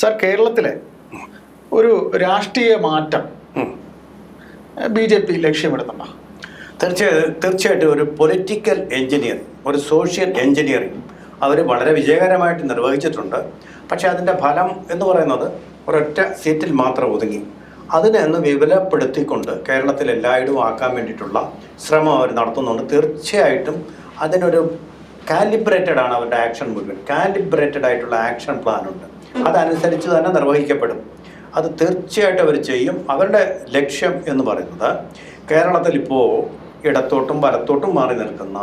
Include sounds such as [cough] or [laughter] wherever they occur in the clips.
Sir കേരളത്തിലെ ഒരു രാഷ്ട്രീയ മാറ്റം ബി ജെ പി ലക്ഷ്യമിടുന്നുണ്ടോ? തീർച്ചയായും തീർച്ചയായിട്ടും ഒരു പൊളിറ്റിക്കൽ എഞ്ചിനീയറിംഗ് ഒരു സോഷ്യൽ എഞ്ചിനീയറിംഗ് അവർ വളരെ വിജയകരമായിട്ട് നിർവഹിച്ചിട്ടുണ്ട്. പക്ഷേ അതിന്റെ ഫലം എന്ന് പറയുന്നത് ഒരൊറ്റ സീറ്റിൽ മാത്രം ഒതുങ്ങി. അതിനെ ഒന്ന് വിപുലപ്പെടുത്തിക്കൊണ്ട് കേരളത്തിൽ എല്ലായിടവും ആക്കാൻ വേണ്ടിയിട്ടുള്ള ശ്രമം അവർ നടത്തുന്നുണ്ട്. തീർച്ചയായിട്ടും അതിനൊരു കാലിബ്രേറ്റഡ് ആണ് അവരുടെ ആക്ഷൻ മുഴുവൻ. കാലിബ്രേറ്റഡ് ആയിട്ടുള്ള ആക്ഷൻ പ്ലാൻ ഉണ്ട്. അതനുസരിച്ച് തന്നെ നിർവഹിക്കപ്പെടും. അത് തീർച്ചയായിട്ടും അവർ ചെയ്യും. അവരുടെ ലക്ഷ്യം എന്ന് പറയുന്നത് കേരളത്തിൽ ഇപ്പോൾ ഇടത്തോട്ടും വലത്തോട്ടും മാറി നിൽക്കുന്ന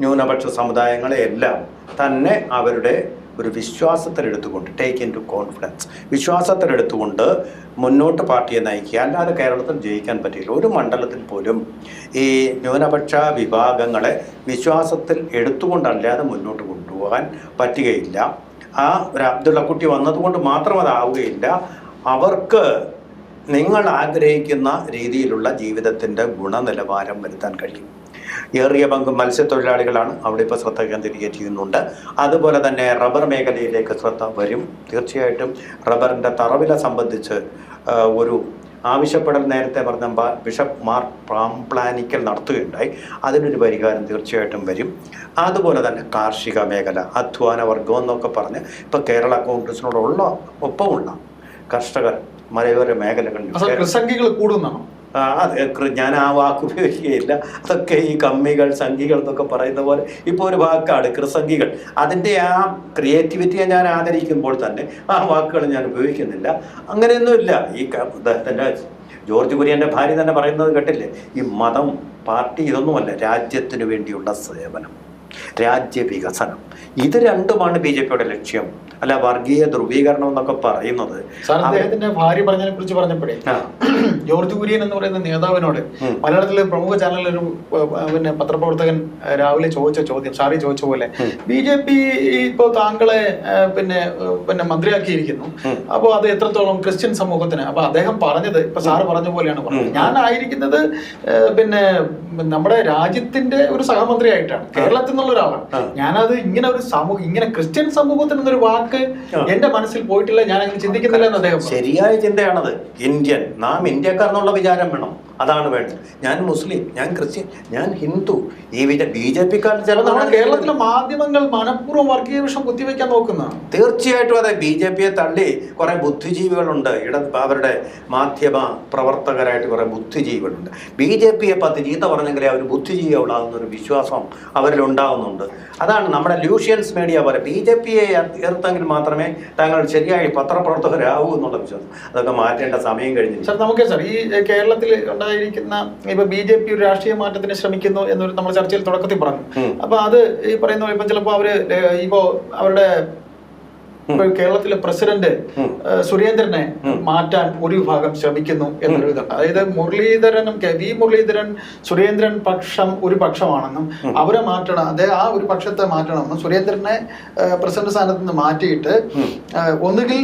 ന്യൂനപക്ഷ സമുദായങ്ങളെയെല്ലാം തന്നെ അവരുടെ ഒരു വിശ്വാസത്തിലെടുത്തുകൊണ്ട് ടേക്ക് ഇൻ ടു കോൺഫിഡൻസ് വിശ്വാസത്തിലെടുത്തുകൊണ്ട് മുന്നോട്ട് പാർട്ടിയെ നയിക്കുക. അല്ലാതെ കേരളത്തിൽ ജയിക്കാൻ പറ്റില്ല. ഒരു മണ്ഡലത്തിൽ പോലും ഈ ന്യൂനപക്ഷ വിഭാഗങ്ങളെ വിശ്വാസത്തിൽ എടുത്തുകൊണ്ടല്ലാതെ മുന്നോട്ട് കൊണ്ടുപോകാൻ പറ്റുകയില്ല. ആ ഒരു അബ്ദുള്ളക്കുട്ടി വന്നതുകൊണ്ട് മാത്രം അതാവുകയില്ല അവർക്ക് നിങ്ങൾ ആഗ്രഹിക്കുന്ന രീതിയിലുള്ള ജീവിതത്തിന്റെ ഗുണനിലവാരം വരുത്താൻ കഴിയും. ഏറിയ പങ്ക് മത്സ്യത്തൊഴിലാളികളാണ് അവിടെ ഇപ്പോൾ ശ്രദ്ധ കേന്ദ്രീകരിക്കുന്നുണ്ട് അതുപോലെ തന്നെ റബ്ബർ മേഖലയിലേക്ക് ശ്രദ്ധ വരും. തീർച്ചയായിട്ടും റബ്ബറിന്റെ തറവില സംബന്ധിച്ച് ഒരു ആവശ്യപ്പെടൽ നേരത്തെ പറഞ്ഞ ബിഷപ്പ് മാർ പ്രാംപ്ലാനിക്കൽ നടത്തുകയുണ്ടായി. അതിനൊരു പരിഹാരം തീർച്ചയായിട്ടും വരും. അതുപോലെ തന്നെ കാർഷിക മേഖല അധ്വാന വർഗം എന്നൊക്കെ പറഞ്ഞ് ഇപ്പോൾ കേരള കോൺഗ്രസിനോടുള്ള ഒപ്പമുള്ള കർഷകർ മലയോര മേഖലകളിൽ പ്രസംഗികൾ കൂടുന്നാണോ ആ, അതെ കൃ- ഞാൻ ആ വാക്ക് ഉപയോഗിക്കുകയില്ല. അതൊക്കെ ഈ കമ്മികൾ സംഘികൾ എന്നൊക്കെ പറയുന്ന പോലെ ഇപ്പോൾ ഒരു വാക്കാണ് കൃസംഗികൾ. അതിന്റെ ആ ക്രിയേറ്റിവിറ്റിയെ ഞാൻ ആദരിക്കുമ്പോൾ തന്നെ ആ വാക്കുകൾ ഞാൻ ഉപയോഗിക്കുന്നില്ല. അങ്ങനെയൊന്നുമില്ല ഈ ഇദ്ദേഹത്തിന്റെ ജോർജ് കുര്യന്റെ ഭാര്യ തന്നെ പറയുന്നത് കേട്ടില്ലേ? ഈ മതം പാർട്ടി ഇതൊന്നുമല്ല രാജ്യത്തിന് വേണ്ടിയുള്ള സേവനം. രാജ്യ വികസനം ഇത് രണ്ടുമാണ് ബി ജെ പിയുടെ ലക്ഷ്യം. അല്ല വർഗീയ ധ്രുവീകരണം എന്നൊക്കെ പറയുന്നത് അദ്ദേഹത്തിന്റെ ഭാര്യ പറഞ്ഞതിനെ കുറിച്ച് പറഞ്ഞപ്പോഴേ. [clears throat] ജോർജ് കുര്യൻ എന്ന് പറയുന്ന നേതാവിനോട് മലയാളത്തിലെ പ്രമുഖ ചാനലിൽ ഒരു പിന്നെ പത്രപ്രവർത്തകൻ രാവിലെ ചോദിച്ച ചോദ്യം സാറി ചോദിച്ച പോലെ ബി ജെ പി ഇപ്പോ താങ്കളെ പിന്നെ പിന്നെ മന്ത്രിയാക്കിയിരിക്കുന്നു. അപ്പൊ അപ്പോൾ അത് എത്രത്തോളം ക്രിസ്ത്യൻ സമൂഹത്തിന്? അപ്പൊ അദ്ദേഹം പറഞ്ഞത് ഇപ്പൊ സാറ് പറഞ്ഞ പോലെയാണ് പറഞ്ഞത്. ഞാനായിരിക്കുന്നത് പിന്നെ നമ്മുടെ രാജ്യത്തിന്റെ ഒരു സഹമന്ത്രിയായിട്ടാണ്. കേരളത്തിൽ ആ. ഞാനത് ഇങ്ങനെ ഒരു സമൂഹം ഇങ്ങനെ ക്രിസ്ത്യൻ സമൂഹത്തിൽ നിന്നൊരു വാക്ക് എന്റെ മനസ്സിൽ പോയിട്ടില്ല ഞാൻ അങ്ങനെ ചിന്തിക്കുന്നില്ല എന്ന് അദ്ദേഹം. ശരിയായ ചിന്തയാണത് ഇന്ത്യൻ നാം ഇന്ത്യക്കാർ എന്നുള്ള വിചാരം വേണം അതാണ് വേണ്ടത്. ഞാൻ മുസ്ലിം ഞാൻ ക്രിസ്ത്യൻ ഞാൻ ഹിന്ദു. ഈ വിധ ബി ജെ പിക്കാർ ചില നമ്മുടെ കേരളത്തിലെ മാധ്യമങ്ങൾ മനഃപൂർവം വർഗീയ വിഷം കുത്തിവെക്കാൻ നോക്കുന്നതാണ് തീർച്ചയായിട്ടും അതെ ബി ജെ പിയെ തള്ളി കുറെ ബുദ്ധിജീവികളുണ്ട്. ഇട അവരുടെ മാധ്യമ പ്രവർത്തകരായിട്ട് കുറെ ബുദ്ധിജീവികളുണ്ട്. ബി ജെ പിയെ പത്ത് ചീത്ത പറഞ്ഞെങ്കിലേ അവർ ബുദ്ധിജീവികളാകുന്ന ഒരു വിശ്വാസം അവരിൽ ഉണ്ടാകുന്നുണ്ട് അതാണ് നമ്മുടെ ലൂഷ്യൻസ് മീഡിയ പോലെ ബി ജെ പിയെ എതിർത്തെങ്കിൽ മാത്രമേ താങ്കൾ ശരിയായി പത്രപ്രവർത്തകരാകൂ എന്നുള്ള വിശ്വാസം. അതൊക്കെ മാറ്റേണ്ട സമയം കഴിഞ്ഞു സാർ നമുക്ക് സാർ ഈ കേരളത്തിൽ കേരളത്തിൽ ഉണ്ടായിരിക്കുന്ന ഇപ്പൊ ബി ജെ പി ഒരു രാഷ്ട്രീയ മാറ്റത്തിന് ശ്രമിക്കുന്നു എന്നൊരു നമ്മൾ ചർച്ചയിൽ തുടക്കത്തിൽ പറഞ്ഞു. അപ്പൊ അത് ഈ പറയുന്ന ഇപ്പൊ ചിലപ്പോ അവർ ഇപ്പോ അവരുടെ ഇപ്പൊ കേരളത്തിലെ പ്രസിഡന്റ് സുരേന്ദ്രനെ മാറ്റാൻ ഒരു വിഭാഗം ശ്രമിക്കുന്നു എന്നൊരു ഇതുണ്ട്. അതായത് മുരളീധരനും കെ വി മുരളീധരൻ സുരേന്ദ്രൻ പക്ഷം ഒരു പക്ഷമാണെന്നും അവരെ മാറ്റണം അതെ ആ ഒരു പക്ഷത്തെ മാറ്റണമെന്നും സുരേന്ദ്രനെ പ്രസിഡന്റ് സ്ഥാനത്ത് നിന്ന് മാറ്റിയിട്ട് ഒന്നുകിൽ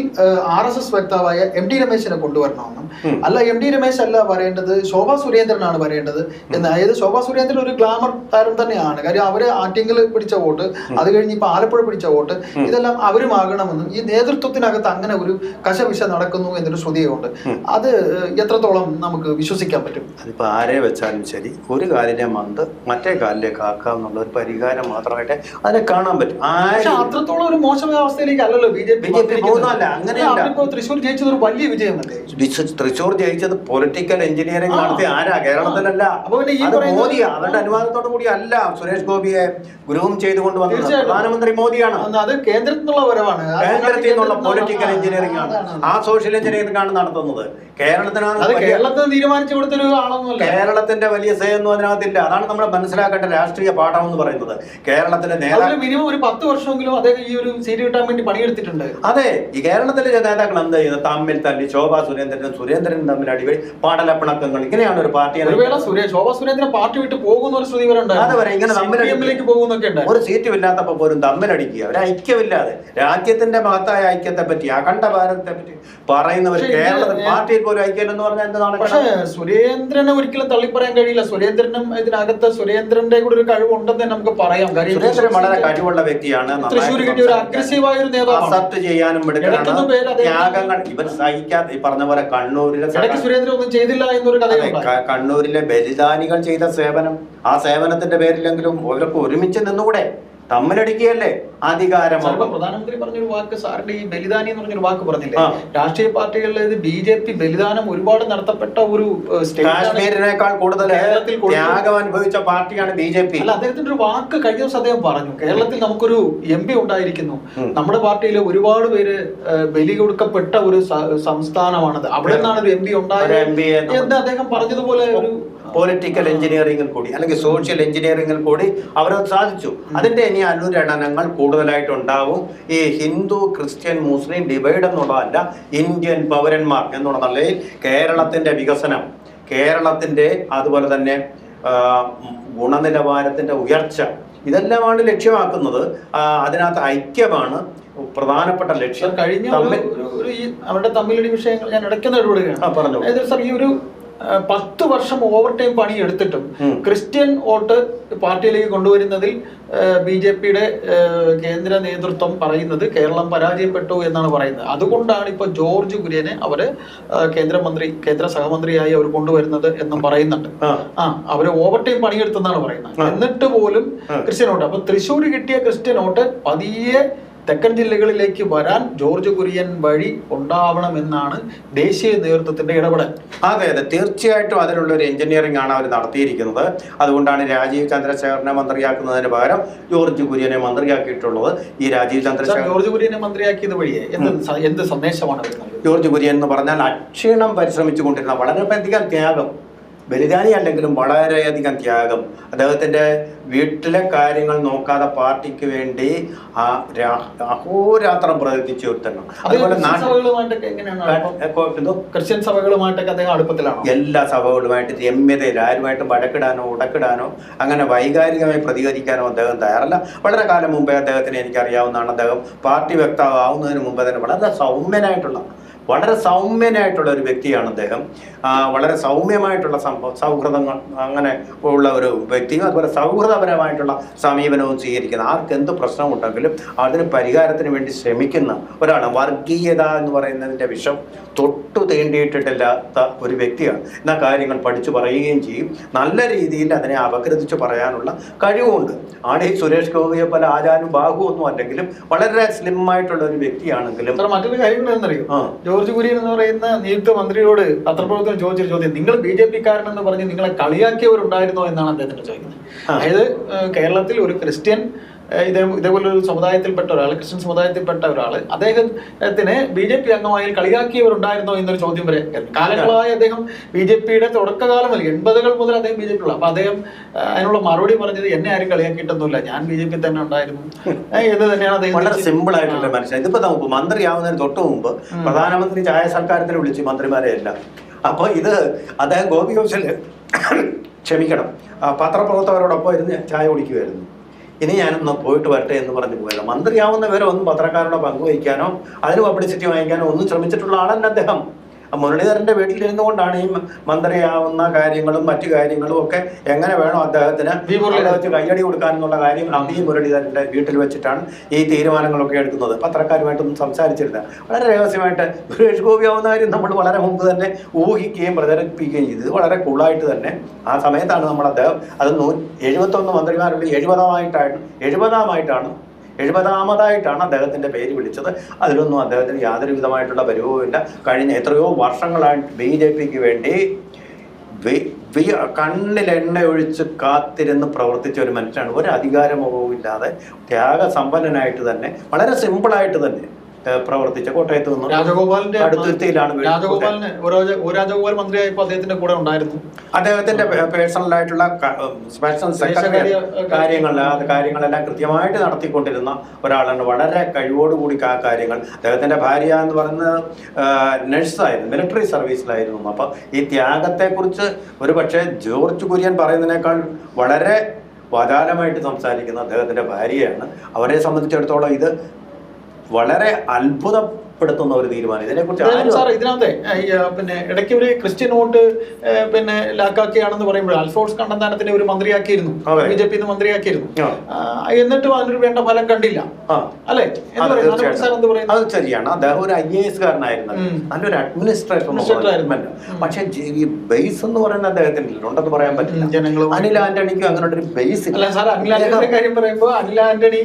ആർ എസ് എസ് വക്താവായ എം ഡി രമേശിനെ കൊണ്ടുവരണമെന്നും അല്ല എം ഡി രമേശ് അല്ല പറയേണ്ടത് ശോഭാ സുരേന്ദ്രനാണ് പറയേണ്ടത് എന്ന്. അതായത് ശോഭാ സുരേന്ദ്രൻ ഒരു ഗ്ലാമർ താരം തന്നെയാണ്. കാര്യം അവർ ആറ്റിങ്കിൽ പിടിച്ച വോട്ട് അത് കഴിഞ്ഞ് ഇപ്പൊ ആലപ്പുഴ പിടിച്ച വോട്ട് ഇതെല്ലാം അവരുമാകണമെന്നും ഈ നേതൃത്വത്തിനകത്ത് അങ്ങനെ ഒരു കശവിശ നടക്കുന്നു എന്നൊരു ശ്രുതിയുണ്ട്. അത് എത്രത്തോളം നമുക്ക് വിശ്വസിക്കാൻ പറ്റും? അതിപ്പോൾ ആരെ വെച്ചാലും ശരി ഒരു കാലിലെ മന്ത് മറ്റേ കാലിലെ ആക്കുക എന്നുള്ള ഒരു പരിഹാരം മാത്രമായിട്ട് അതിനെ കാണാൻ പറ്റും. അത്രത്തോളം ഒരു മോശമായ അവസ്ഥയിലേക്ക് അല്ലല്ലോ ബി ജെ പി അങ്ങനെയല്ല. തൃശ്ശൂർ ജയിച്ചത് ഒരു വലിയ വിജയമല്ലേ? തൃശ്ശൂർ ജയിച്ചത് പൊളിറ്റിക്കൽ എഞ്ചിനീയറിംഗ് നടത്തി ആരാ? കേരളത്തിലല്ല. മോദി അവരുടെ അനുവാദത്തോടു കൂടി അല്ല സുരേഷ് ഗോപിയെ ഗ്രൂം ചെയ്തുകൊണ്ട് വന്നത്. പ്രധാനമന്ത്രി മോദിയാണ്. അത് കേന്ദ്രത്തിനുള്ള വരവാണ്. കേന്ദ്രത്തിൽ നിന്നുള്ള പൊളിറ്റിക്കൽ എഞ്ചിനീയറിംഗ് ആണ്. ആ സോഷ്യൽ എഞ്ചിനീയറിംഗ് ആണ് നടത്തുന്നത്. കേരളത്തിനാണ് തീരുമാനിച്ചു കൊടുത്തൊരു കേരളത്തിന്റെ വലിയ സേ ഒന്നും അതിനകത്തില്ല. അതാണ് നമ്മൾ മനസ്സിലാക്കേണ്ട രാഷ്ട്രീയ പാഠം എന്ന് പറയുന്നത്. കേരളത്തിലെ നേതാക്കൾ മിനിമം ഒരു പത്ത് വർഷമെങ്കിലും അദ്ദേഹം ഈ ഒരു സീറ്റ് കിട്ടാൻ വേണ്ടി പണിയെടുത്തിട്ടുണ്ട്. അതെ. ഈ കേരളത്തിലെ നേതാക്കൾ എന്താ ചെയ്യുന്നത് തമ്മിൽ തല്ലി. ശോഭാ സുരേന്ദ്രനും സുരേന്ദ്രനും തമ്മിൽ അടിപൊളി പാടലപ്പിണക്കങ്ങൾ. ഇങ്ങനെയാണ് ഒരു പാർട്ടി ശോഭാ സുരേന്ദ്രൻ പാർട്ടി വിട്ട് പോകുന്ന ഒരു ശ്രുതി വരെ അത് വരെ ഇങ്ങനെ തമ്മിലടി- പോകുന്നൊക്കെ ഒരു സീറ്റും ഇല്ലാത്തപ്പോ പോലും തമ്മിലടിക്കുക. ഒരു ഐക്യമില്ലാതെ. രാജ്യത്തിന് ഭാരതത്തിന്റെ മഹത്തായ ഐക്യത്തെ പറ്റി അഖണ്ഡ ഭാരതത്തെ പറ്റി പറയുന്നവർ കേരളത്തിൽ പാർട്ടിയിൽ പോലും ഐക്യം എന്ന് പറഞ്ഞാൽ എന്താണ് പക്ഷേ സുരേന്ദ്രനെ ഒരിക്കലും തള്ളിപ്പറയാൻ കഴിയില്ല. സുരേന്ദ്രനും ഇതിനകത്ത് സുരേന്ദ്രന്റെ കൂടെ ഒരു കഴിവുണ്ടെന്ന് തന്നെ നമുക്ക് പറയാം. സുരേന്ദ്രൻ വളരെ കഴിവുള്ള വ്യക്തിയാണ്. ഒരു അഗ്രസീവായ ഒരു ചെയ്യാനും ത്യാഗങ്ങൾ ഇവർ സഹിക്കാത്ത ഈ പറഞ്ഞ പോലെ കണ്ണൂരിലെ സുരേന്ദ്രൻ ഒന്നും ചെയ്തില്ല എന്നൊരു കഥ കണ്ണൂരിലെ ബലിദാനികൾ ചെയ്ത സേവനം. ആ സേവനത്തിന്റെ പേരിലെങ്കിലും അവരൊക്കെ ഒരുമിച്ച് നിന്നുകൂടെ? തമ്മിലടിക്കുകയല്ലേ? അധികാരം പ്രധാനമന്ത്രി പറഞ്ഞൊരു വാക്ക് സാറിന്റെ ഈ ബലിദാനി എന്ന് പറഞ്ഞൊരു വാക്ക് പറഞ്ഞില്ലേ? രാഷ്ട്രീയ പാർട്ടികളിൽ ബി ജെ പി ബലിദാനം ഒരുപാട് നടത്തപ്പെട്ട ഒരു. കാശ്മീരിനേക്കാൾ കൂടുതൽ കേരളത്തിൽ ത്യാഗം അനുഭവിച്ച പാർട്ടിയാണ് ബി ജെ പി. അല്ല അദ്ദേഹത്തിന്റെ ഒരു വാക്ക് കഴിഞ്ഞ ദിവസം അദ്ദേഹം പറഞ്ഞു. കേരളത്തിൽ നമുക്കൊരു എം പി ഉണ്ടായിരിക്കുന്നു. നമ്മുടെ പാർട്ടിയിൽ ഒരുപാട് പേര് ബലി കൊടുക്കപ്പെട്ട ഒരു സംസ്ഥാനമാണത്. അവിടെ നിന്നാണ് ഒരു എം പി ഉണ്ടായത് എന്ന് അദ്ദേഹം പറഞ്ഞതുപോലെ ഒരു പൊളിറ്റിക്കൽ എഞ്ചിനീയറിംഗിൽ കൂടി അല്ലെങ്കിൽ സോഷ്യൽ എഞ്ചിനീയറിംഗിൽ കൂടി അവരത് സാധിച്ചു. അതിന്റെ ഇനി അനുരണനങ്ങൾ കൂടുതലായിട്ട് ഉണ്ടാവും. ഈ ഹിന്ദു ക്രിസ്ത്യൻ മുസ്ലിം ഡിവൈഡ് എന്നുള്ളതല്ല ഇന്ത്യൻ പൗരന്മാർ എന്നുള്ള നിലയിൽ കേരളത്തിന്റെ വികസനം കേരളത്തിന്റെ അതുപോലെ തന്നെ ഗുണനിലവാരത്തിന്റെ ഉയർച്ച ഇതെല്ലാമാണ് ലക്ഷ്യമാക്കുന്നത്. അതിനകത്ത് ഐക്യമാണ് പ്രധാനപ്പെട്ട ലക്ഷ്യം. കഴിഞ്ഞ അവരുടെ തമ്മിലടി വിഷയങ്ങൾ ഞാൻ ഇടയ്ക്കുന്ന ഇടപെടുകയാണ്. പറഞ്ഞു അതായത് സാർ ഈ ഒരു പത്ത് വർഷം ഓവർ ടൈം പണി എടുത്തിട്ടും ക്രിസ്ത്യൻ വോട്ട് പാർട്ടിയിലേക്ക് കൊണ്ടുവരുന്നതിൽ ബി ജെ പിയുടെ കേന്ദ്ര നേതൃത്വം പറയുന്നത് കേരളം പരാജയപ്പെട്ടു എന്നാണ് പറയുന്നത്. അതുകൊണ്ടാണ് ഇപ്പൊ ജോർജ് കുര്യനെ അവർ കേന്ദ്രമന്ത്രി കേന്ദ്ര സഹമന്ത്രിയായി അവർ കൊണ്ടുവരുന്നത് എന്നും പറയുന്നുണ്ട്. ആ. ആ അവർ ഓവർ ടൈം പണിയെടുത്തെന്നാണ് പറയുന്നത്. എന്നിട്ട് പോലും ക്രിസ്ത്യൻ വോട്ട്. അപ്പൊ തൃശ്ശൂർ കിട്ടിയ ക്രിസ്ത്യൻ വോട്ട് പതിയെ തെക്കൻ ജില്ലകളിലേക്ക് വരാൻ ജോർജ് കുര്യൻ വഴി ഉണ്ടാവണം എന്നാണ് ദേശീയ നേതൃത്വത്തിന്റെ ഇടപെടൽ. അതെ അതെ. തീർച്ചയായിട്ടും അതിനുള്ള ഒരു എഞ്ചിനീയറിംഗ് ആണ് അവർ നടത്തിയിരിക്കുന്നത്. അതുകൊണ്ടാണ് രാജീവ് ചന്ദ്രശേഖരനെ മന്ത്രിയാക്കുന്നതിന് പകരം ജോർജ് കുര്യനെ മന്ത്രിയാക്കിയിട്ടുള്ളത്. ഈ രാജീവ് ചന്ദ്രശേഖരൻ ജോർജ് കുര്യനെ മന്ത്രിയാക്കിയത് വഴിയെ? എന്ത് എന്ത് സന്ദേശമാണ് ജോർജ് കുര്യൻ എന്ന് പറഞ്ഞാൽ അക്ഷീണം പരിശ്രമിച്ചു കൊണ്ടിരുന്ന വളരെയധികം ത്യാഗം. ബലിദാനി അല്ലെങ്കിലും വളരെയധികം ത്യാഗം. അദ്ദേഹത്തിന്റെ വീട്ടിലെ കാര്യങ്ങൾ നോക്കാതെ പാർട്ടിക്ക് വേണ്ടി ആ അഹോരാത്രം പ്രവർത്തിച്ചു തീർത്തണം അതുപോലെ ക്രിസ്ത്യൻ സഭകളുമായിട്ടൊക്കെ എങ്ങനെയാണ് ക്രിസ്ത്യൻ സഭകളുമായിട്ടൊക്കെ അദ്ദേഹം അടുപ്പത്തിലാണ്? എല്ലാ സഭകളുമായിട്ട് രമ്യതയിൽ ആരുമായിട്ടും വഴക്കിടാനോ ഉടക്കിടാനോ അങ്ങനെ വൈകാരികമായി പ്രതികരിക്കാനോ അദ്ദേഹം തയ്യാറല്ല. വളരെ കാലം മുമ്പേ അദ്ദേഹത്തിന് എനിക്കറിയാവുന്നതാണ്. അദ്ദേഹം പാർട്ടി വ്യക്തമാവുന്നതിന് മുമ്പേ തന്നെ വളരെ സൗമ്യനായിട്ടുള്ള വളരെ സൗമ്യനായിട്ടുള്ള ഒരു വ്യക്തിയാണ് അദ്ദേഹം. വളരെ സൗമ്യമായിട്ടുള്ള സംഭവം സൗഹൃദങ്ങൾ അങ്ങനെ ഉള്ള ഒരു വ്യക്തിയും അതുപോലെ സൗഹൃദപരമായിട്ടുള്ള സമീപനവും സ്വീകരിക്കുന്ന ആർക്ക് എന്ത് പ്രശ്നമുണ്ടെങ്കിലും അതിന് പരിഹാരത്തിന് വേണ്ടി ശ്രമിക്കുന്ന ഒരാളാണ്. വർഗീയത എന്ന് പറയുന്നതിന്റെ വിഷം തൊട്ടു തേണ്ടിയിട്ടിട്ടില്ലാത്ത ഒരു വ്യക്തിയാണ്. എന്നാൽ കാര്യങ്ങൾ പഠിച്ചു പറയുകയും ചെയ്യും. നല്ല രീതിയിൽ അതിനെ അപഗ്രഥിച്ച് പറയാനുള്ള കഴിവുമുണ്ട് ആണ് ഈ സുരേഷ് ഗോപിയെ പോലെ ബാഹു ഒന്നും അല്ലെങ്കിലും വളരെ സ്ലിം ആയിട്ടുള്ള ഒരു വ്യക്തിയാണെങ്കിലും മറ്റൊരു കാര്യം എന്നറിയോ. ജോർജ് കുര്യൻ എന്ന് പറയുന്ന നിയുക്ത മന്ത്രിയോട് പത്രപ്രവർത്തകൻ ചോദിച്ചൊരു ചോദ്യം. നിങ്ങൾ ബി ജെ പിക്കാരനെന്ന് പറഞ്ഞ് നിങ്ങളെ കളിയാക്കിയവരുണ്ടായിരുന്നോ എന്നാണ് അദ്ദേഹത്തിന്റെ ചോദിക്കുന്നത്. അതായത് കേരളത്തിൽ ഒരു ക്രിസ്ത്യൻ ഇതേ ഇതേപോലെ ഒരു സമുദായത്തിൽപ്പെട്ട ഒരാൾ ക്രിസ്ത്യൻ സമുദായത്തിൽപ്പെട്ട ഒരാൾ അദ്ദേഹത്തിന് ബി ജെ പി അംഗമായി കളിയാക്കിയവരുണ്ടായിരുന്നോ എന്നൊരു ചോദ്യം വരെ കാലങ്ങളായി അദ്ദേഹം ബി ജെ പിയുടെ തുടക്കകാലം മുതൽ എൺപതുകൾ മുതൽ അദ്ദേഹം ബി ജെ പി ഉള്ള അപ്പൊ അദ്ദേഹം അതിനുള്ള മറുപടി പറഞ്ഞത് എന്നെ ആരും കളിയാക്കിയിട്ടൊന്നുമില്ല ഞാൻ ബി ജെ പി തന്നെ ഉണ്ടായിരുന്നു. എന്ന് തന്നെയാണ് അദ്ദേഹം വളരെ സിമ്പിൾ ആയിട്ടുള്ള മനുഷ്യൻ. ഇതിപ്പോ നമുക്ക് മന്ത്രിയാവുന്നതിന് തൊട്ട് മുമ്പ് പ്രധാനമന്ത്രി ചായ സർക്കാരത്തിന് വിളിച്ചു മന്ത്രിമാരെ എല്ലാം. അപ്പൊ ഇത് അദ്ദേഹം ഗോപി ഘോഷൽ ക്ഷമിക്കണം. പത്രപ്രവർത്തകരോടൊപ്പം ഇരുന്ന് ചായ കുടിക്കുമായിരുന്നു ഇനി ഞാനൊന്ന് പോയിട്ട് വരട്ടെ എന്ന് പറഞ്ഞു പോയത്. മന്ത്രിയാവുന്ന വിവരം ഒന്നും പത്രക്കാരോട് പങ്കുവയ്ക്കാനോ അതിന് പബ്ലിസിറ്റി വാങ്ങിക്കാനോ ഒന്നും ശ്രമിച്ചിട്ടുള്ള ആളല്ല അദ്ദേഹം. ആ മുരളീധരന്റെ വീട്ടിലിരുന്നു കൊണ്ടാണ് ഈ മന്ത്രിയാവുന്ന കാര്യങ്ങളും മറ്റു കാര്യങ്ങളും ഒക്കെ എങ്ങനെ വേണോ അദ്ദേഹത്തിന് വെച്ച് കയ്യടി കൊടുക്കാനെന്നുള്ള കാര്യം അബി മുരളീധരന്റെ വീട്ടിൽ വെച്ചിട്ടാണ് ഈ തീരുമാനങ്ങളൊക്കെ എടുക്കുന്നത്. പത്രക്കാരുമായിട്ടൊന്നും സംസാരിച്ചിരുന്നത് വളരെ രഹസ്യമായിട്ട് സുരേഷ് ഗോപി ആവുന്ന കാര്യം നമ്മൾ വളരെ മുമ്പ് തന്നെ ഊഹിക്കുകയും പ്രചരിപ്പിക്കുകയും ചെയ്തു. വളരെ കൂളായിട്ട് തന്നെ ആ സമയത്താണ് നമ്മൾ അദ്ദേഹം അത് നൂ എഴുപത്തൊന്ന് മന്ത്രിമാരുടെ എഴുപതാമായിട്ടാണ് എഴുപതാമായിട്ടാണ് എഴുപതാമതായിട്ടാണ് അദ്ദേഹത്തിന്റെ പേര് വിളിച്ചത്. അതിലൊന്നും അദ്ദേഹത്തിന് യാതൊരു വിധമായിട്ടുള്ള പരിഭവമില്ല കഴിഞ്ഞ എത്രയോ വർഷങ്ങളായിട്ട് ബി ജെ പിക്ക് വേണ്ടി കണ്ണിൽ എണ്ണ ഒഴിച്ച് കാത്തിരുന്ന് പ്രവർത്തിച്ച ഒരു മനുഷ്യനാണ്. ഒരു അധികാരമോഹവും ഇല്ലാതെ ത്യാഗസമ്പന്നനായിട്ട് തന്നെ വളരെ സിമ്പിളായിട്ട് തന്നെ പ്രവർത്തിച്ച കോട്ടയത്ത് നിന്നും രാജഗോപാലിന്റെ അടുത്തുരുത്തിയിലാണ്. രാജഗോപാലിന് മന്ത്രിയായി രാജഗോപാൽ അദ്ദേഹത്തിന്റെ കൂടെ ഉണ്ടായിരുന്നു. അദ്ദേഹത്തിന്റെ പേഴ്സണൽ ആയിട്ടുള്ള സ്പെഷ്യൽ സെക്രട്ടറി കാര്യങ്ങൾ. കാര്യങ്ങളെല്ലാം കൃത്യമായിട്ട് നടത്തിക്കൊണ്ടിരുന്ന ഒരാളാണ്. വളരെ കഴിവോടുകൂടി ആ കാര്യങ്ങൾ. അദ്ദേഹത്തിന്റെ ഭാര്യ എന്ന് പറയുന്നത് നഴ്സായിരുന്നു മിലിറ്ററി സർവീസിലായിരുന്നു. അപ്പൊ ഈ ത്യാഗത്തെക്കുറിച്ച് ഒരു പക്ഷേ ജോർജ് കുര്യൻ പറയുന്നതിനേക്കാൾ വളരെ വധാനമായിട്ട് സംസാരിക്കുന്ന അദ്ദേഹത്തിന്റെ ഭാര്യയാണ്. അവരെ സംബന്ധിച്ചിടത്തോളം ഇത് വളരെ അത്ഭുതപ്പെടുത്തുന്ന ഒരു തീരുമാനം. ഇതിനെക്കുറിച്ച് സാർ ഇതിനകത്തെ പിന്നെ ഇടയ്ക്ക് ഒരു ക്രിസ്ത്യൻ വോട്ട് പിന്നെ ലാക്കാക്കിയാണെന്ന് പറയുമ്പോൾ അൽഫോൺസ് കണ്ണന്താനത്തിനെ ഒരു മന്ത്രിയാക്കിയിരുന്നു. ബി ജെ പി മന്ത്രിയാക്കിയിരുന്നു. എന്നിട്ടും അതിനൊരു വേണ്ട ഫലം കണ്ടില്ല. അല്ലെ? അത് ശരിയാണ്. അദ്ദേഹം ഒരു ഐ എ എസ് കാരനായിരുന്നു നല്ലൊരു അഡ്മിനിസ്ട്രേറ്റർ പക്ഷെ ബേസ് എന്ന് പറയുന്ന അദ്ദേഹത്തിന് ഉണ്ടെന്ന് പറയാൻ പറ്റില്ല. അനിൽ ആന്റണിക്ക് അങ്ങനെ ഒരു ബേസ് അല്ല സാർ അനിൽ ആന്റണിയുടെ കാര്യം പറയുമ്പോൾ അനിൽ ആന്റണി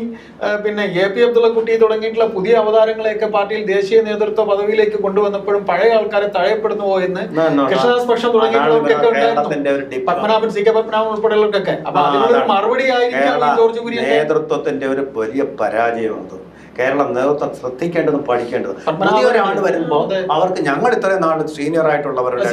പിന്നെ എ പി അബ്ദുള്ള കുട്ടി തുടങ്ങിയിട്ടുള്ള പുതിയ അവതാരങ്ങളെയൊക്കെ പാർട്ടിയിൽ ദേശീയ നേതൃത്വ പദവിയിലേക്ക് കൊണ്ടുവന്നപ്പോഴും പഴയ ആൾക്കാരെ തഴയപ്പെടുന്നു എന്ന്. കൃഷ്ണദാസ് പക്ഷം തുടങ്ങിയവർക്കൊക്കെ ഉണ്ടായിരുന്നു. പത്മനാഭൻ സി കെ പത്മനാഭൻ ഉൾപ്പെടെയുള്ളവർക്കൊക്കെ അപ്പൊ അതിനൊരു മറുപടി ആയിരിക്കും ജോർജ് നേതൃത്വത്തിന്റെ ഒരു വലിയ പരാജയമുണ്ട് കേരള നേതൃത്വം ശ്രദ്ധിക്കേണ്ടതും പഠിക്കേണ്ടത് പുതിയൊരാൾ പുതിയ ഒരാൾ വരുമ്പോ അവർക്ക് ഞങ്ങൾ ഇത്രയും നാൾ സീനിയർ ആയിട്ടുള്ളവരുടെ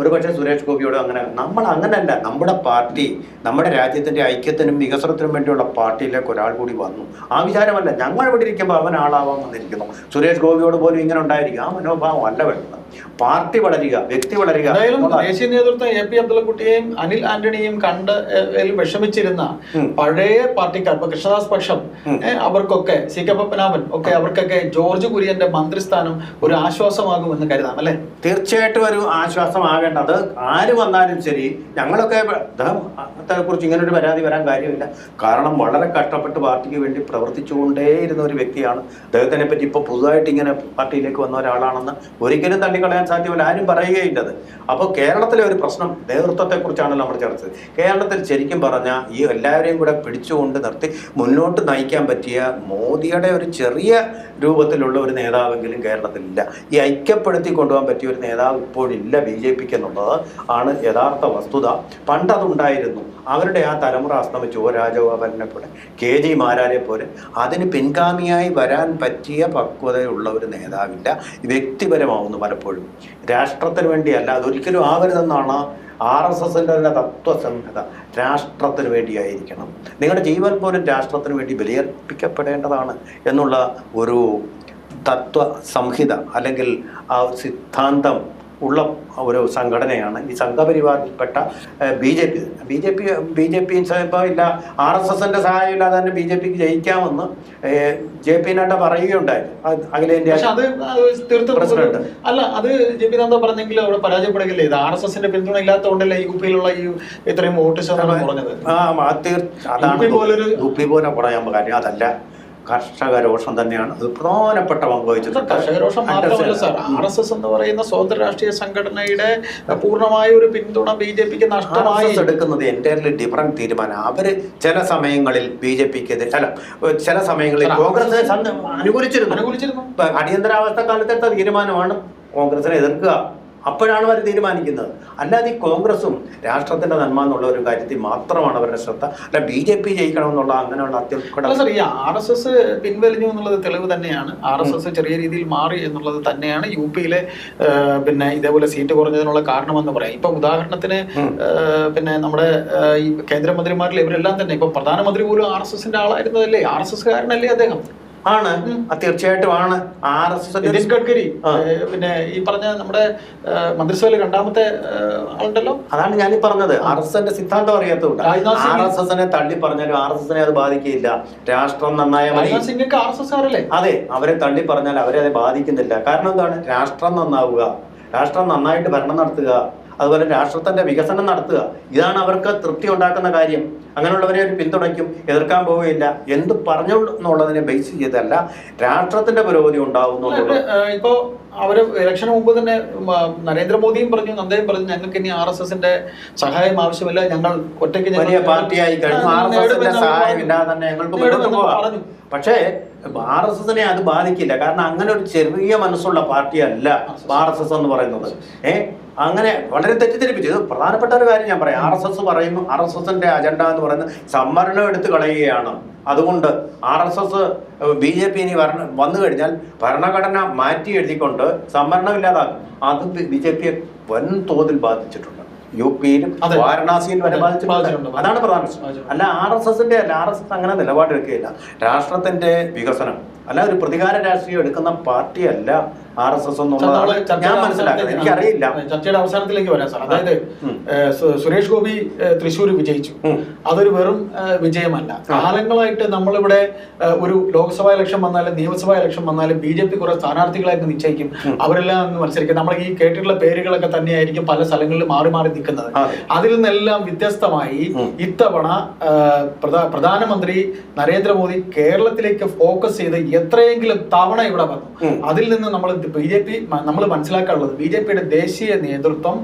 ഒരുപക്ഷെ സുരേഷ് ഗോപിയോട് അങ്ങനെ നമ്മൾ അങ്ങനെയല്ല നമ്മുടെ പാർട്ടി നമ്മുടെ രാജ്യത്തിന്റെ ഐക്യത്തിനും വികസനത്തിനും വേണ്ടിയുള്ള പാർട്ടിയിലേക്ക് ഒരാൾ കൂടി വന്നു. ആ വിചാരമല്ല ഞങ്ങൾ ഇവിടെ ഇരിക്കുമ്പോൾ അവൻ ആളാവാൻ വന്നിരിക്കുന്നു. സുരേഷ് ഗോപിയോട് പോലും ഇങ്ങനെ ഉണ്ടായിരിക്കും. ആ മനോഭാവം അല്ല വേണ്ടത് പാർട്ടി വളരുക വ്യക്തി വളരുക. ദേശീയ നേതൃത്വം എ പി അബ്ദുള്ളക്കുട്ടിയെയും അനിൽ ആന്റണിയെയും കണ്ട് വിഷമിച്ചിരുന്ന പഴയ പാർട്ടിക്കാർ ഇപ്പൊ കൃഷ്ണദാസ് പക്ഷം അവർക്കൊക്കെ സി കെ പപ്പനാമൻ ഒക്കെ അവർക്കൊക്കെ ജോർജ് കുര്യന്റെ മന്ത്രിസ്ഥാനം ഒരു ആശ്വാസമാകും എന്ന് കരുതാം അല്ലെ? തീർച്ചയായിട്ടും ഒരു ആശ്വാസമാകേണ്ടത് ആര് വന്നാലും ശരി ഞങ്ങളൊക്കെ കുറിച്ച് ഇങ്ങനെ ഒരു പരാതി വരാൻ കാര്യമില്ല. കാരണം വളരെ കഷ്ടപ്പെട്ട് പാർട്ടിക്ക് വേണ്ടി പ്രവർത്തിച്ചുകൊണ്ടേയിരുന്ന ഒരു വ്യക്തിയാണ്. അദ്ദേഹത്തിനെ പറ്റി ഇപ്പോൾ പുതുതായിട്ട് ഇങ്ങനെ പാർട്ടിയിലേക്ക് വന്ന ഒരാളാണെന്ന് ഒരിക്കലും തള്ളിക്കളയാൻ സാധ്യമല്ല. ആരും പറയുകയില്ലത് അപ്പോൾ കേരളത്തിലെ ഒരു പ്രശ്നം നേതൃത്വത്തെക്കുറിച്ചാണ് നമ്മൾ ചർച്ച. കേരളത്തിൽ ശരിക്കും പറഞ്ഞാൽ ഈ എല്ലാവരെയും കൂടെ പിടിച്ചുകൊണ്ട് നിർത്തി മുന്നോട്ട് നയിക്കാൻ പറ്റിയ മോദിയുടെ ഒരു ചെറിയ രൂപത്തിലുള്ള ഒരു നേതാവെങ്കിലും കേരളത്തിലില്ല. ഈ ഐക്യപ്പെടുത്തി കൊണ്ടുപോകാൻ പറ്റിയ ഒരു നേതാവ് ഇപ്പോഴില്ല ബി ജെ പിക്ക് എന്നുള്ളത് ആണ് യഥാർത്ഥ വസ്തുത. പണ്ടതുണ്ടായിരുന്നു. അവരുടെ ആ തലമുറ അസ്തമിച്ചു. ഓ രാജഗോപാലിനെ പോലെ കെ ജി മാരാരെ പോലെ. അതിന് പിൻഗാമിയായി വരാൻ പറ്റിയ പക്വതയുള്ള ഒരു നേതാവില്ല. വ്യക്തിപരമാവുന്നു പലപ്പോഴും. രാഷ്ട്രത്തിന് വേണ്ടിയല്ല അതൊരിക്കലും ആവരുതെന്നാണ് ആർ എസ് എസിന്റെ തന്നെ തത്വസംഹിത രാഷ്ട്രത്തിന് വേണ്ടിയായിരിക്കണം. നിങ്ങളുടെ ജീവൻ പോലും രാഷ്ട്രത്തിന് വേണ്ടി ബലിയർപ്പിക്കപ്പെടേണ്ടതാണ് എന്നുള്ള ഒരു തത്വ സംഹിത അല്ലെങ്കിൽ ആ സിദ്ധാന്തം ഉള്ള ഒരു സംഘടനയാണ്. ഈ സംഘപരിവാറിൽപ്പെട്ട B J P. B J P B J P ഇപ്പോൾ ഇല്ല ആർ എസ് എസിന്റെ സഹായം ഇല്ലാതെ തന്നെ ബി ജെ പിക്ക് ജയിക്കാമെന്ന് ജെ പി നഡ്ഡ പറയുകയുണ്ടായി. അഖിലേന്ത്യ പ്രസിഡന്റ്. അല്ല അത് ജെ പി നദ്ദ പറഞ്ഞെങ്കിൽ അവിടെ പരാജയപ്പെടുകയില്ല? ഇത് ആർ എസ് എസിന്റെ പിന്തുണ ഇല്ലാത്തതുകൊണ്ടല്ലേ യു പിയിലുള്ള ഈ ഇത്രയും വോട്ട് ശതമാനം കുറഞ്ഞത്? ആ യു പി പോലെ പറയാൻ കാര്യം. അതല്ല കർഷക രോഷം തന്നെയാണ്. അത് പ്രധാനപ്പെട്ട പങ്ക് വഹിച്ചിട്ടുണ്ട്. കർഷകരോഷം മാത്രമല്ല സാർ. ആർ എസ് എസ് എന്ന് പറയുന്ന സ്വതന്ത്ര രാഷ്ട്രീയ സംഘടനയുടെ പൂർണമായ ഒരു പിന്തുണ ബി ജെ പിക്ക് നഷ്ടമായി. എടുക്കുന്നത് എന്റെ ഡിഫറന്റ് തീരുമാനം. അവർ ചില സമയങ്ങളിൽ ബി ജെ പിക്ക് അല്ല ചില സമയങ്ങളിൽ കോൺഗ്രസ് അനുകൂലിച്ചിരുന്നു. അനുകൂലിച്ചിരുന്നു. അടിയന്തരാവസ്ഥ കാലത്തെ തീരുമാനമാണ് കോൺഗ്രസിനെ എതിർക്കുക. അപ്പോഴാണ് അവർ തീരുമാനിക്കുന്നത്. അല്ലാതെ ഈ കോൺഗ്രസും രാഷ്ട്രത്തിന്റെ നന്മ എന്നുള്ള ഒരു കാര്യത്തിൽ മാത്രമാണ് അവരുടെ ശ്രദ്ധ. അല്ല ബി ജെ പി ജയിക്കണമെന്നുള്ള അങ്ങനെയുള്ള അല്ല സാർ ഈ ആർ എസ് എസ് പിൻവലിഞ്ഞു എന്നുള്ളത് തെളിവ് തന്നെയാണ്. ആർ എസ് എസ് ചെറിയ രീതിയിൽ മാറി എന്നുള്ളത് തന്നെയാണ്. യു പിയിലെ പിന്നെ ഇതേപോലെ സീറ്റ് കുറഞ്ഞതിനുള്ള കാരണമെന്ന് പറയാം. ഇപ്പൊ ഉദാഹരണത്തിന് പിന്നെ നമ്മുടെ ഈ കേന്ദ്രമന്ത്രിമാരിൽ ഇവരെല്ലാം തന്നെ. ഇപ്പൊ പ്രധാനമന്ത്രി പോലും ആർ എസ് എസിന്റെ ആളായിരുന്നതല്ലേ? ആർ എസ് എസ് കാരനല്ലേ അദ്ദേഹം? ആണ്. തീർച്ചയായിട്ടും ആണ്. R S S Nitin Gadkari പിന്നെ ഈ പറഞ്ഞ നമ്മുടെ മന്ത്രിസഭയിൽ മന്ത്രിസഭയിലെ രണ്ടാമത്തെ ആളുണ്ടല്ലോ? അതാണ് ഞാൻ ഈ പറഞ്ഞത് ആർ എസ് എസിന്റെ സിദ്ധാന്തം അറിയാത്തതുകൊണ്ട്. ആർ എസ് എസിനെ തള്ളി പറഞ്ഞാലും ആർ എസ് എസിനെ അത് ബാധിക്കില്ല. രാഷ്ട്രം നന്നായ അതെ അവരെ തള്ളി പറഞ്ഞാൽ അവരെ അത് ബാധിക്കുന്നില്ല. കാരണം എന്താണ്? രാഷ്ട്രം നന്നാവുക. രാഷ്ട്രം നന്നായിട്ട് ഭരണം നടത്തുക. അതുപോലെ രാഷ്ട്രത്തിന്റെ വികസനം നടത്തുക. ഇതാണ് അവർക്ക് തൃപ്തി ഉണ്ടാക്കുന്ന കാര്യം. അങ്ങനെയുള്ളവരെ അവർ പിന്തുണയ്ക്കും എതിർക്കാൻ പോവുകയില്ല. എന്ത് പറഞ്ഞു എന്നുള്ളതിനെ ബേസ് ചെയ്തല്ല രാഷ്ട്രത്തിന്റെ പുരോഗതി ഉണ്ടാവുന്നു ഇപ്പോ അവർ ഇലക്ഷന് മുമ്പ് തന്നെ നരേന്ദ്രമോദിയും പറഞ്ഞു നന്ദയും പറഞ്ഞു ഞങ്ങൾക്ക് ഇനി ആർ എസ് എസിന്റെ സഹായം ആവശ്യമില്ല ഞങ്ങൾ ഒറ്റയ്ക്ക് വലിയ പാർട്ടിയായി കഴിഞ്ഞു. ആർ എസ് എസിന്റെ സഹായം ഇല്ലാതെ തന്നെ ഞങ്ങൾക്ക് പറഞ്ഞു. പക്ഷേ ആർ എസ് എസിനെ അത് ബാധിക്കില്ല. കാരണം അങ്ങനെ ഒരു ചെറിയ മനസ്സുള്ള പാർട്ടിയല്ല ആർ എസ് എസ് എന്ന് പറയുന്നത്. ഏ? അങ്ങനെ വളരെ തെറ്റിദ്ധരിപ്പിച്ചു. ഇത് പ്രധാനപ്പെട്ട ഒരു കാര്യം ഞാൻ പറയാം. ആർ എസ് എസ് പറയുന്നു ആർ എസ് എസിന്റെ അജണ്ട എന്ന് പറയുന്നത് സംവരണം എടുത്തു കളയുകയാണ്. അതുകൊണ്ട് R S S B J P ഇനി ഭരണ വന്നു കഴിഞ്ഞാൽ ഭരണഘടന മാറ്റി എഴുതിക്കൊണ്ട് സംവരണം ഇല്ലാതാക്കും. അത് ബി ജെ പിയെ വൻതോതിൽ ബാധിച്ചിട്ടുണ്ട്. യു പിയിലും വാരണാസിയിലും വരെ ബാധിച്ചിട്ടുണ്ട്. അതാണ് പ്രധാന പ്രശ്നം. അല്ല ആർ എസ് എസിന്റെ അല്ല ആർ എസ് എസ് അങ്ങനെ നിലപാടെടുക്കുകയില്ല. രാഷ്ട്രത്തിന്റെ വികസനം. അല്ല ഒരു പ്രതികാര രാഷ്ട്രീയം എടുക്കുന്ന പാർട്ടിയല്ല ആർ എസ് എസ് എന്നുള്ളത് ഞാൻ മനസ്സിലാക്കുന്നത് എനിക്കറിയില്ല. ചർച്ചയുടെ അവസാനത്തിലേക്ക് വരാം സാർ. അതായത് സുരേഷ് ഗോപി തൃശ്ശൂർ വിജയിച്ചു. അതൊരു വെറും വിജയമല്ല. കാലങ്ങളായിട്ട് നമ്മളിവിടെ ഒരു ലോക്സഭാ ഇലക്ഷൻ വന്നാലും നിയമസഭാ ഇലക്ഷൻ വന്നാലും ബി ജെ പി കുറെ സ്ഥാനാർത്ഥികളായിട്ട് നിശ്ചയിക്കും. അവരെല്ലാം അങ്ങ് മത്സരിക്കും. നമ്മൾ ഈ കേട്ടിട്ടുള്ള പേരുകളൊക്കെ തന്നെയായിരിക്കും പല സ്ഥലങ്ങളിൽ മാറി മാറി നിൽക്കുന്നത്. അതെ. അതിൽ നിന്നെല്ലാം വ്യത്യസ്തമായി ഇത്തവണ പ്രധാനമന്ത്രി നരേന്ദ്രമോദി കേരളത്തിലേക്ക് ഫോക്കസ് ചെയ്ത് എത്രയെങ്കിലും തവണ ഇവിടെ വന്നു. അതിൽ നിന്ന് നമ്മൾ ബി ജെ പി നമ്മൾ മനസ്സിലാക്കാനുള്ളത് ബി ജെ പിയുടെ ദേശീയ നേതൃത്വം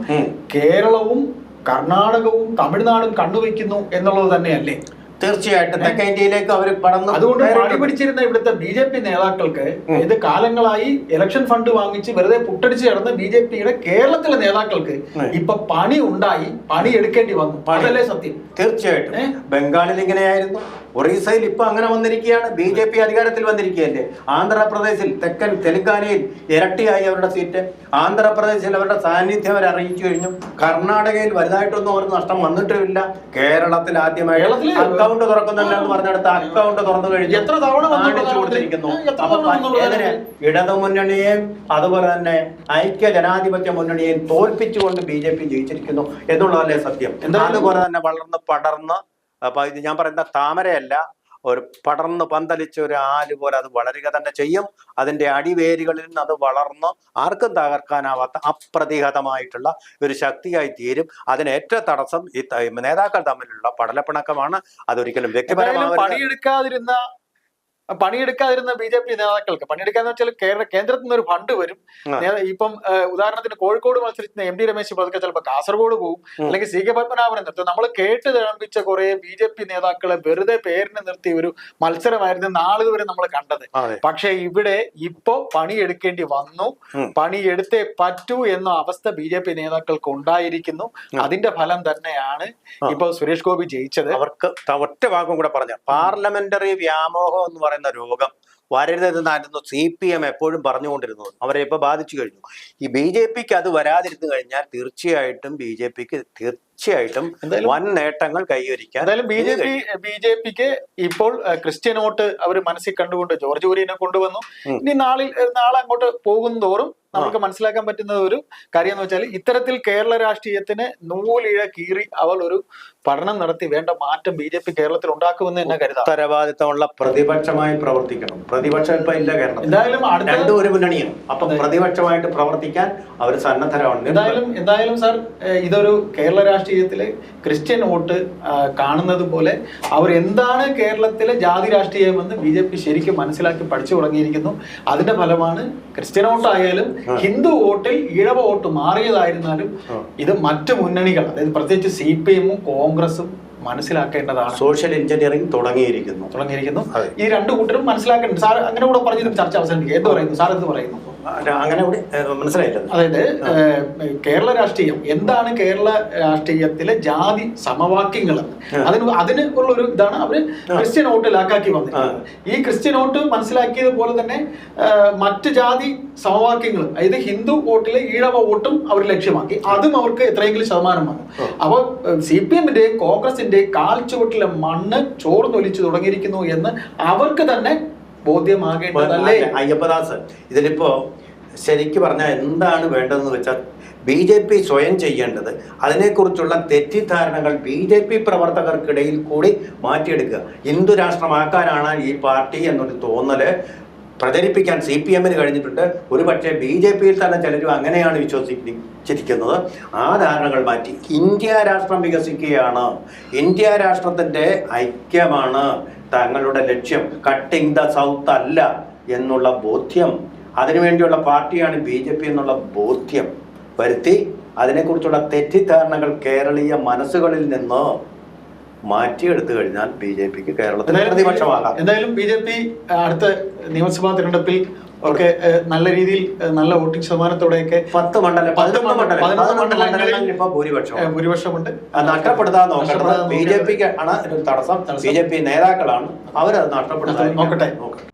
കേരളവും കർണാടകവും തമിഴ്നാടും കണ്ണുവെക്കുന്നു എന്നുള്ളത് തന്നെയല്ലേ? തീർച്ചയായിട്ടും. തെക്കേ ഇന്ത്യയിലേക്ക് അവർ പടർന്നു അതുകൊണ്ട് പാടി പണി പിടിച്ചിരുന്ന ഇവിടുത്തെ ബി ജെ പി നേതാക്കൾക്ക് ഇത് കാലങ്ങളായി ഇലക്ഷൻ ഫണ്ട് വാങ്ങിച്ച് വെറുതെ പുട്ടടിച്ച് കിടന്ന ബി ജെ പിയുടെ കേരളത്തിലെ നേതാക്കൾക്ക്. ഇപ്പൊ പണി ഉണ്ടായി പണി എടുക്കേണ്ടി വന്നു. പണിയല്ലേ അതല്ലേ സത്യം. തീർച്ചയായിട്ടും. ബംഗാളിൽ ഇങ്ങനെയായിരുന്നു. ഒറീസയിൽ ഇപ്പൊ അങ്ങനെ വന്നിരിക്കുകയാണ്. ബി ജെ പി അധികാരത്തിൽ വന്നിരിക്കുകയല്ലേ? ആന്ധ്രാപ്രദേശിൽ തെക്കൻ തെലങ്കാനയിൽ ഇരട്ടിയായി അവരുടെ സീറ്റ്. ആന്ധ്രാപ്രദേശിൽ അവരുടെ സാന്നിധ്യം അവർ അറിയിച്ചു കഴിഞ്ഞു. കർണാടകയിൽ വലുതായിട്ടൊന്നും അവർക്ക് നഷ്ടം വന്നിട്ടുമില്ല. കേരളത്തിൽ ആദ്യമായി അക്കൗണ്ട് തുറക്കുന്നില്ലെന്ന് പറഞ്ഞെടുത്ത് അക്കൗണ്ട് തുറന്നു കഴിഞ്ഞു. എത്ര തവണ കൊടുത്തിരിക്കുന്നു. എത്ര വന്നു ഏതിനെ പ്രധാനമന്ത്രി? ഇടതു മുന്നണിയെയും അതുപോലെ തന്നെ ഐക്യ ജനാധിപത്യ മുന്നണിയെയും തോൽപ്പിച്ചുകൊണ്ട് ബി ജെ പി ജയിച്ചിരിക്കുന്നു എന്നുള്ളതല്ലേ സത്യം. അതുപോലെ തന്നെ വളർന്ന് പടർന്ന് അപ്പൊ ഇത് ഞാൻ പറയുന്ന താമരയല്ല ഒരു പടർന്ന് പന്തലിച്ച ഒരു ആൽ പോലെ അത് വളരുക തന്നെ ചെയ്യും. അതിന്റെ അടിവേരുകളിൽ നിന്ന് അത് വളർന്ന് ആർക്കും തകർക്കാനാവാത്ത അപ്രതിഹതമായിട്ടുള്ള ഒരു ശക്തിയായി തീരും. അതിന് ഏറ്റവും തടസ്സം ഈ നേതാക്കൾ തമ്മിലുള്ള പടലപ്പിണക്കമാണ്. അതൊരിക്കലും വ്യക്തിപരമായി പണിയെടുക്കാതിരുന്ന പണിയെടുക്കാതിരുന്ന ബി ജെ പി നേതാക്കൾക്ക് പണിയെടുക്കാന്ന് വെച്ചാൽ കേരള കേന്ദ്രത്തിൽ നിന്ന് ഒരു ഫണ്ട് വരും. ഇപ്പം ഉദാഹരണത്തിന് കോഴിക്കോട് മത്സരിക്കുന്ന എം ഡി രമേശ് പതുക്കെ ചിലപ്പോൾ കാസർഗോഡ് പോകും അല്ലെങ്കിൽ സി കെ പത്മനാഭനെ നിർത്തും. നമ്മൾ കേട്ട് തിളമ്പിച്ച കുറെ ബി ജെ പി നേതാക്കളെ വെറുതെ പേരിന് നിർത്തിയ ഒരു മത്സരമായിരുന്നു വരെ നമ്മൾ കണ്ടത്. പക്ഷെ ഇവിടെ ഇപ്പോ പണിയെടുക്കേണ്ടി വന്നു. പണിയെടുത്തേ പറ്റൂ എന്ന അവസ്ഥ ബി ജെ പി നേതാക്കൾക്ക് ഉണ്ടായിരിക്കുന്നു. അതിന്റെ ഫലം തന്നെയാണ്. ഇപ്പൊ സുരേഷ് ഗോപി ജയിച്ചത്. അവർക്ക് ഒറ്റ വാക്കും കൂടെ പറഞ്ഞ. പാർലമെന്ററി വ്യാമോഹം എന്ന് പറയുന്ന രോഗം വരരുതെന്നായിരുന്നു സി പി എം എപ്പോഴും പറഞ്ഞുകൊണ്ടിരുന്നത് അവരെ ഇപ്പൊ ബാധിച്ചു കഴിഞ്ഞു. ഈ ബി ജെ പിക്ക് അത് വരാതിരുന്നു കഴിഞ്ഞാൽ തീർച്ചയായിട്ടും ബി ജെ പിക്ക് തീർച്ചയായിട്ടും വൻ നേട്ടങ്ങൾ കൈവരിക്കാൻ എന്തായാലും B J P B J പിക്ക് ഇപ്പോൾ ക്രിസ്ത്യൻ വോട്ട് അവർ മനസ്സിൽ കണ്ടുകൊണ്ട് ജോർജ് കുര്യനെ കൊണ്ടുവന്നു. ഇനി നാളിൽ നാളെ അങ്ങോട്ട് പോകും തോറും നമുക്ക് മനസ്സിലാക്കാൻ പറ്റുന്ന ഒരു കാര്യം എന്ന് വെച്ചാൽ ഇത്തരത്തിൽ കേരള രാഷ്ട്രീയത്തിന് നൂലിഴ കീറി അവൾ ഒരു പഠനം നടത്തി വേണ്ട മാറ്റം ബി ജെ പി കേരളത്തിൽ ഉണ്ടാക്കുമെന്ന് തന്നെ കരുതാം. ഉത്തരവാദിത്തമുള്ള പ്രതിപക്ഷമായി പ്രവർത്തിക്കണം. പ്രതിപക്ഷം ഇപ്പൊ ഇല്ല കേരളം എന്തായാലും രണ്ടു ഒരു മുന്നണിയാണ്. അപ്പൊ പ്രതിപക്ഷമായിട്ട് പ്രവർത്തിക്കാൻ അവർ സന്നദ്ധരാണ് എന്തായാലും എന്തായാലും സാർ ഇതൊരു കേരള രാഷ്ട്രീയത്തിലെ ക്രിസ്ത്യൻ വോട്ട് കാണുന്നത് പോലെ അവർ എന്താണ് കേരളത്തിലെ ജാതി രാഷ്ട്രീയമെന്ന് ബി ജെ പി ശരിക്കും മനസ്സിലാക്കി പഠിച്ചു തുടങ്ങിയിരിക്കുന്നു. അതിന്റെ ഫലമാണ് ക്രിസ്ത്യൻ വോട്ടായാലും ഹിന്ദു വോട്ടിൽ ഇഴവ വോട്ട് മാറിയതായിരുന്നാലും ഇത് മറ്റ് മുന്നണികൾ അതായത് പ്രത്യേകിച്ച് സി പി എമ്മും കോൺഗ്രസും മനസ്സിലാക്കേണ്ടതാണ്. സോഷ്യൽ എഞ്ചിനീയറിംഗ് തുടങ്ങിയിരിക്കുന്നു. തുടങ്ങിയിരിക്കുന്നു. ഈ രണ്ടു കൂട്ടരും മനസ്സിലാക്കേണ്ടത് സാർ അങ്ങനെ കൂടെ പറഞ്ഞിരുന്നു ചർച്ച അവസാനിപ്പിക്കുക എന്ത് പറയുന്നു? സാർ എന്ത് പറയുന്നു? അങ്ങനെ കൂടി മനസ്സിലായില്ല? അതായത് കേരള രാഷ്ട്രീയം എന്താണ് കേരള രാഷ്ട്രീയത്തിലെ ജാതി സമവാക്യങ്ങൾ അതിന് അതിന് ഉള്ള ഒരു ഇതാണ് അവർ ക്രിസ്ത്യൻ വോട്ട് ലാക്കാക്കി വന്നത് ഈ ക്രിസ്ത്യൻ വോട്ട് മനസ്സിലാക്കിയതുപോലെ തന്നെ മറ്റു ജാതി സമവാക്യങ്ങൾ അതായത് ഹിന്ദു വോട്ടിലെ ഈഴവ വോട്ടും അവർ ലക്ഷ്യമാക്കി. അതും അവർക്ക് എത്രയെങ്കിലും ശതമാനം വന്നു. അപ്പോൾ സി പി എമ്മിന്റെയും കോൺഗ്രസിന്റെയും കാൽ ചുവട്ടിലെ മണ്ണ് ചോർന്നൊലിച്ചു തുടങ്ങിയിരിക്കുന്നു എന്ന് അവർക്ക് തന്നെ ബോധ്യമാകേണ്ടതല്ലേ അയ്യപ്പദാസ് ഇതിലിപ്പോ ശരിക്ക് പറഞ്ഞാൽ എന്താണ് വേണ്ടതെന്ന് വെച്ചാൽ ബി ജെ പി സ്വയം ചെയ്യേണ്ടത് അതിനെക്കുറിച്ചുള്ള തെറ്റിദ്ധാരണകൾ ബി ജെ പി പ്രവർത്തകർക്കിടയിൽ കൂടി മാറ്റിയെടുക്കുക. ഹിന്ദു രാഷ്ട്രമാക്കാനാണ് ഈ പാർട്ടി എന്നൊരു തോന്നൽ പ്രചരിപ്പിക്കാൻ സി പി എമ്മിന് കഴിഞ്ഞിട്ടുണ്ട്. ഒരു പക്ഷേ ബി ജെ പിയിൽ തന്നെ ചിലരും അങ്ങനെയാണ് വിശ്വസിച്ചിരിക്കുന്നത്. ആ ധാരണകൾ മാറ്റി. ഇന്ത്യ രാഷ്ട്രം വികസിക്കുകയാണ്. ഇന്ത്യ രാഷ്ട്രത്തിന്റെ ഐക്യമാണ്. തങ്ങളുടെ ലക്ഷ്യം കട്ടിങ് ദ സൗത്ത് അല്ല എന്നുള്ള ബോധ്യം. അതിനുവേണ്ടിയുള്ള പാർട്ടിയാണ് ബി ജെ പി എന്നുള്ള ബോധ്യം. വരുത്തി അതിനെക്കുറിച്ചുള്ള തെറ്റിദ്ധാരണകൾ കേരളീയ മനസ്സുകളിൽ നിന്ന് മാറ്റിയെടുത്തു കഴിഞ്ഞാൽ ബി ജെ പിക്ക് കേരളത്തിൽ പ്രതിപക്ഷമാകാം. എന്തായാലും ബി ജെ പി അടുത്ത നിയമസഭാ തിരഞ്ഞെടുപ്പിൽ ഒക്കെ നല്ല രീതിയിൽ നല്ല വോട്ടിംഗ് ശതമാനത്തോടെയൊക്കെ പത്ത് മണ്ഡലം പതിനൊന്ന് മണ്ഡലം പതിനൊന്ന് മണ്ഡലങ്ങളിൽ ഇപ്പൊ ഭൂരിപക്ഷം ഭൂരിപക്ഷമുണ്ട്. നഷ്ടപ്പെടുത്താൻ നോക്കേണ്ടത് ബി ജെ പിക്ക് ആണ് തടസ്സം. ബി ജെ പി നേതാക്കളാണ്. അവരത് നഷ്ടപ്പെടുത്താൻ നോക്കട്ടെ. നോക്കട്ടെ.